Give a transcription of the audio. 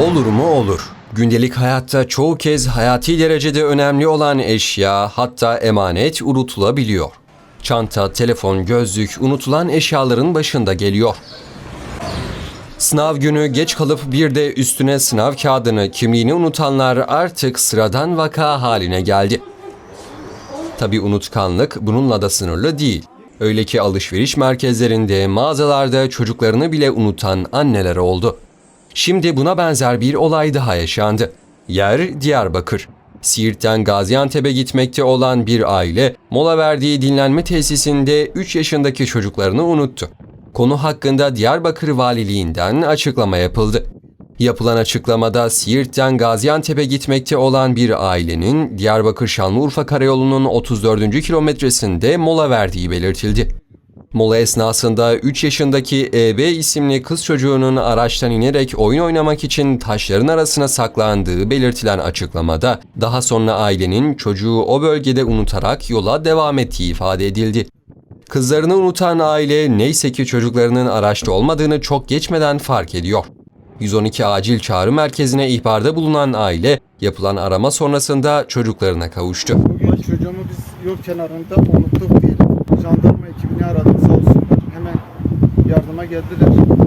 Olur mu olur. Gündelik hayatta çoğu kez hayati derecede önemli olan eşya hatta emanet unutulabiliyor. Çanta, telefon, gözlük unutulan eşyaların başında geliyor. Sınav günü geç kalıp bir de üstüne sınav kağıdını, kimliğini unutanlar artık sıradan vaka haline geldi. Tabi unutkanlık bununla da sınırlı değil. Öyle ki alışveriş merkezlerinde, mağazalarda çocuklarını bile unutan anneler oldu. Şimdi buna benzer bir olay daha yaşandı. Yer Diyarbakır. Siirt'ten Gaziantep'e gitmekte olan bir aile mola verdiği dinlenme tesisinde 3 yaşındaki çocuklarını unuttu. Konu hakkında Diyarbakır Valiliğinden açıklama yapıldı. Yapılan açıklamada Siirt'ten Gaziantep'e gitmekte olan bir ailenin Diyarbakır Şanlıurfa Karayolu'nun 34. kilometresinde mola verdiği belirtildi. Mola esnasında 3 yaşındaki EB isimli kız çocuğunun araçtan inerek oyun oynamak için taşların arasına saklandığı belirtilen açıklamada daha sonra ailenin çocuğu o bölgede unutarak yola devam ettiği ifade edildi. Kızlarını unutan aile neyse ki çocuklarının araçta olmadığını çok geçmeden fark ediyor. 112 acil çağrı merkezine ihbarda bulunan aile yapılan arama sonrasında çocuklarına kavuştu. Bugün çocuğumu biz yol kenarında unuttuk diyelim. Jandarma ekibini aradık sağ olsunlar. Hemen yardıma geldiler.